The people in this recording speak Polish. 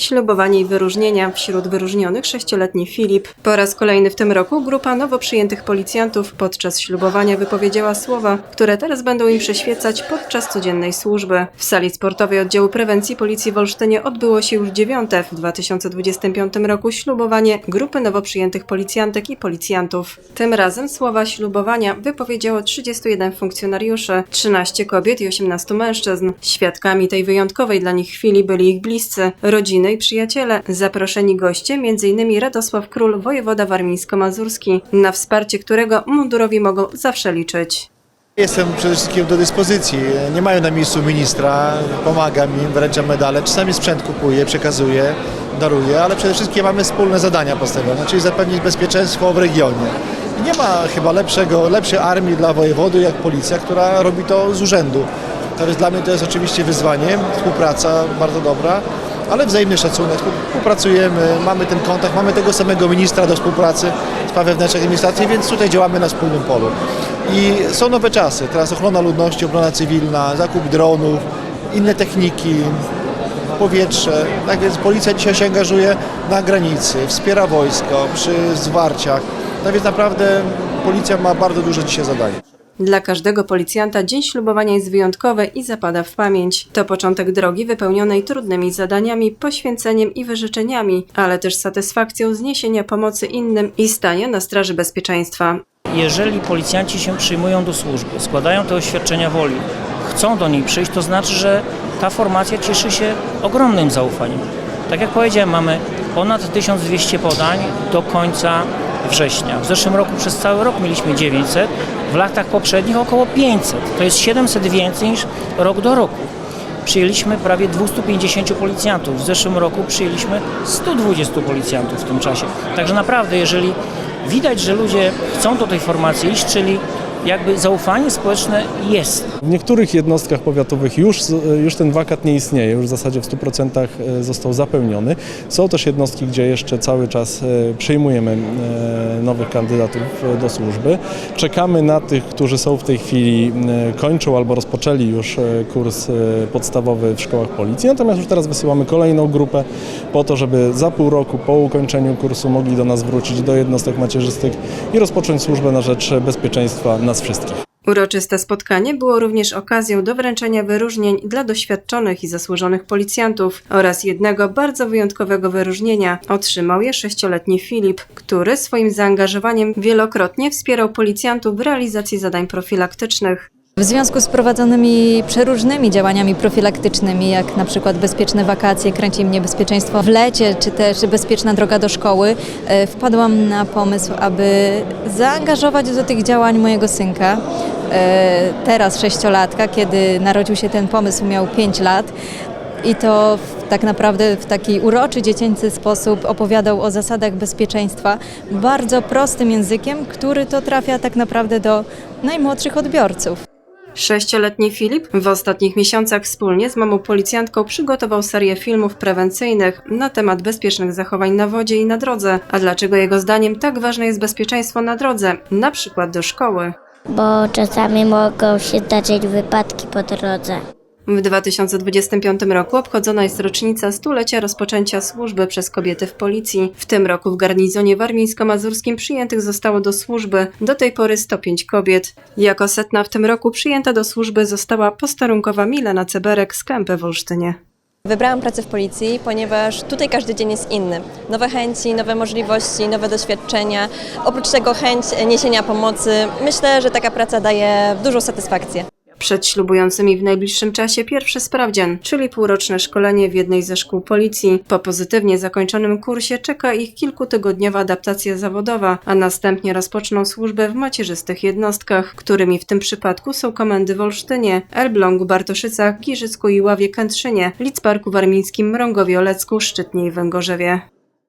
Ślubowanie i wyróżnienia. Wśród wyróżnionych sześcioletni Filip. Po raz kolejny w tym roku grupa nowo przyjętych policjantów podczas ślubowania wypowiedziała słowa, które teraz będą im przyświecać podczas codziennej służby. W sali sportowej oddziału prewencji Policji w Olsztynie odbyło się już dziewiąte w 2025 roku ślubowanie grupy nowo przyjętych policjantek i policjantów. Tym razem słowa ślubowania wypowiedziało 31 funkcjonariuszy, 13 kobiet i 18 mężczyzn. Świadkami tej wyjątkowej dla nich chwili byli ich bliscy, rodziny i przyjaciele, zaproszeni goście, m.in. Radosław Król, wojewoda warmińsko-mazurski, na wsparcie którego mundurowi mogą zawsze liczyć. Jestem przede wszystkim do dyspozycji. Nie mają na miejscu ministra, pomagam im, wręczam medale. Czasami sprzęt kupuję, przekazuję, daruję, ale przede wszystkim mamy wspólne zadania postawione, czyli zapewnić bezpieczeństwo w regionie. I nie ma chyba lepszego, lepszej armii dla wojewody jak policja, która robi to z urzędu. Także dla mnie to jest oczywiście wyzwanie, współpraca bardzo dobra, ale wzajemny szacunek. Współpracujemy, mamy ten kontakt, mamy tego samego ministra do współpracy spraw wewnętrznych administracji, więc tutaj działamy na wspólnym polu. I są nowe czasy. Teraz ochrona ludności, obrona cywilna, zakup dronów, inne techniki, powietrze. Tak więc policja dzisiaj się angażuje na granicy, wspiera wojsko przy zwarciach. Tak więc naprawdę policja ma bardzo duże dzisiaj zadanie. Dla każdego policjanta dzień ślubowania jest wyjątkowy i zapada w pamięć. To początek drogi wypełnionej trudnymi zadaniami, poświęceniem i wyrzeczeniami, ale też satysfakcją zniesienia pomocy innym i stania na straży bezpieczeństwa. Jeżeli policjanci się przyjmują do służby, składają te oświadczenia woli, chcą do niej przyjść, to znaczy, że ta formacja cieszy się ogromnym zaufaniem. Tak jak powiedziałem, mamy ponad 1200 podań do końca września. W zeszłym roku przez cały rok mieliśmy 900, w latach poprzednich około 500. To jest 700 więcej niż rok do roku. Przyjęliśmy prawie 250 policjantów. W zeszłym roku przyjęliśmy 120 policjantów w tym czasie. Także naprawdę, jeżeli widać, że ludzie chcą do tej formacji iść, czyli jakby zaufanie społeczne jest. W niektórych jednostkach powiatowych już, już ten wakat nie istnieje, już w zasadzie w 100% został zapełniony. Są też jednostki, gdzie jeszcze cały czas e, przyjmujemy e, nowych kandydatów e, do służby. Czekamy na tych, którzy są w tej chwili, e, kończą albo rozpoczęli już e, kurs e, podstawowy w szkołach policji, natomiast już teraz wysyłamy kolejną grupę po to, żeby za pół roku po ukończeniu kursu mogli do nas wrócić do jednostek macierzystych i rozpocząć służbę na rzecz bezpieczeństwa nas wszystkich. Uroczyste spotkanie było również okazją do wręczenia wyróżnień dla doświadczonych i zasłużonych policjantów oraz jednego bardzo wyjątkowego wyróżnienia. Otrzymał je sześcioletni Filip, który swoim zaangażowaniem wielokrotnie wspierał policjantów w realizacji zadań profilaktycznych. W związku z prowadzonymi przeróżnymi działaniami profilaktycznymi, jak na przykład bezpieczne wakacje, kręci mnie bezpieczeństwo w lecie, czy też bezpieczna droga do szkoły, e, wpadłam na pomysł, aby zaangażować do tych działań mojego synka. E, Teraz sześciolatka, kiedy narodził się ten pomysł, miał 5 lat. I to w, tak naprawdę w taki uroczy, dziecięcy sposób opowiadał o zasadach bezpieczeństwa bardzo prostym językiem, który to trafia tak naprawdę do najmłodszych odbiorców. Sześcioletni Filip w ostatnich miesiącach wspólnie z mamą policjantką przygotował serię filmów prewencyjnych na temat bezpiecznych zachowań na wodzie i na drodze. A dlaczego jego zdaniem tak ważne jest bezpieczeństwo na drodze, na przykład do szkoły? bo czasami mogą się zdarzyć wypadki po drodze. W 2025 roku obchodzona jest rocznica stulecia rozpoczęcia służby przez kobiety w policji. W tym roku w garnizonie warmińsko-mazurskim przyjętych zostało do służby do tej pory 105 kobiet. Jako setna w tym roku przyjęta do służby została posterunkowa Milena Ceberek z Kępy w Olsztynie. Wybrałam pracę w policji, ponieważ tutaj każdy dzień jest inny. Nowe chęci, nowe możliwości, nowe doświadczenia. Oprócz tego chęć niesienia pomocy. Myślę, że taka praca daje dużą satysfakcję. Przed ślubującymi w najbliższym czasie pierwszy sprawdzian, czyli półroczne szkolenie w jednej ze szkół policji. Po pozytywnie zakończonym kursie czeka ich kilkutygodniowa adaptacja zawodowa, a następnie rozpoczną służbę w macierzystych jednostkach, którymi w tym przypadku są komendy w Olsztynie, Elblągu, Bartoszycach, Giżycku i Ławie Kętrzynie, Lidzbarku Warmińskim, Mrągowie Olecku, Szczytnie i Węgorzewie.